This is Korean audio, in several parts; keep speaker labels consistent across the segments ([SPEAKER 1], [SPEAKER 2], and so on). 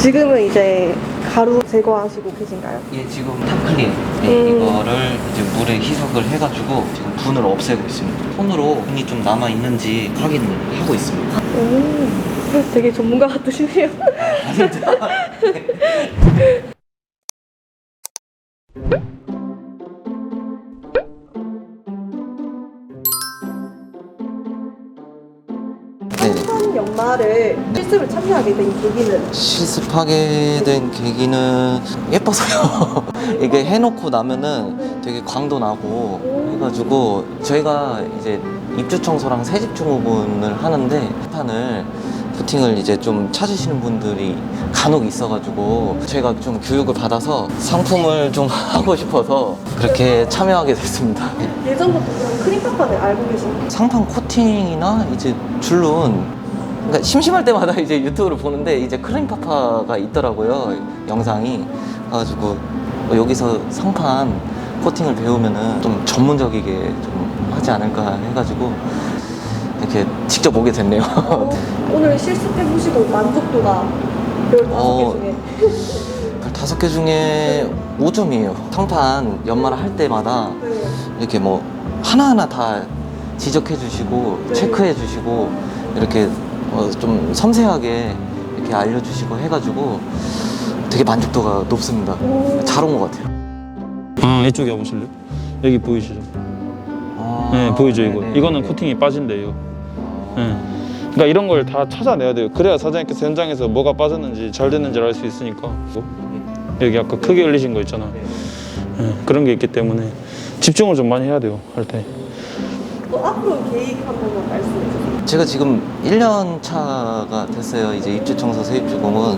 [SPEAKER 1] 지금은 이제 가루 제거하시고 계신가요?
[SPEAKER 2] 예, 지금 탑클린 네,
[SPEAKER 1] 음.
[SPEAKER 2] 이거를 이제 물에 희석을 해가지고 지금 분을 없애고 있습니다. 손으로 분이 좀 남아 있는지 확인을 하고 있습니다.
[SPEAKER 1] 오, 되게 전문가 같으시네요.
[SPEAKER 2] 네네.
[SPEAKER 1] 한 연말을 실습을 참여하게 된 계기는
[SPEAKER 2] 실습하게 된 계기는 예뻐서요. 이게 해놓고 나면은 되게 광도 나고 해가지고 저희가 이제 입주 청소랑 새집 증후군을 하는데 판을 코팅을 이제 좀 찾으시는 분들이 간혹 있어가지고 저희가 좀 교육을 받아서 상품을 좀 하고 싶어서 그렇게 참여하게 됐습니다.
[SPEAKER 1] 예전부터 그런 크림파판을 알고 계신가요?
[SPEAKER 2] 상판 코팅이나 이제 줄눈 그러니까 심심할 때마다 이제 유튜브를 보는데 이제 크림파파가 있더라고요 영상이 그래가지고 어, 여기서 상판 코팅을 배우면은 좀 전문적이게 좀 하지 않을까 해가지고 이렇게 직접 오게 됐네요
[SPEAKER 1] 오늘 실습해보시고 만족도가 15개
[SPEAKER 2] 어.
[SPEAKER 1] 중에
[SPEAKER 2] 다섯 개 중에 5점이에요 상판 연말 할 때마다
[SPEAKER 1] 네.
[SPEAKER 2] 이렇게 뭐 하나하나 다 지적해 주시고
[SPEAKER 1] 네.
[SPEAKER 2] 체크해 주시고 이렇게 어, 좀 섬세하게 이렇게 알려주시고 해가지고 되게 만족도가 높습니다.
[SPEAKER 1] 오.
[SPEAKER 2] 잘 온 것 같아요.
[SPEAKER 3] 아 이쪽에 와보실래요? 여기 보이시죠?
[SPEAKER 2] 아,
[SPEAKER 3] 네 보이죠 이거
[SPEAKER 2] 네네.
[SPEAKER 3] 이거는 코팅이 빠진대요 네. 그러니까 이런 걸 다 찾아내야 돼요 그래야 사장님께서 현장에서 뭐가 빠졌는지 잘 됐는지 알 수 있으니까 뭐, 여기 아까 크게 흘리신 거 있잖아 네, 그런 게 있기 때문에 집중을 좀 많이 해야 돼요 할 때
[SPEAKER 1] 또 앞으로 계획 한 번만 말씀해 주세요.
[SPEAKER 2] 제가 지금 1년 차가 됐어요. 이제 입주 청소 세입주 공은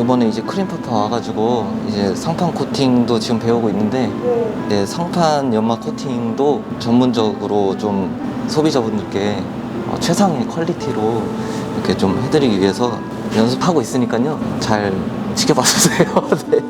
[SPEAKER 2] 이번에 이제 크림파파 와가지고 이제 상판 코팅도 지금 배우고 있는데
[SPEAKER 1] 네.
[SPEAKER 2] 네, 상판 연막 코팅도 전문적으로 좀 소비자분들께 어, 최상의 퀄리티로 이렇게 좀 해드리기 위해서 연습하고 있으니까요. 잘 지켜봐 주세요. 네.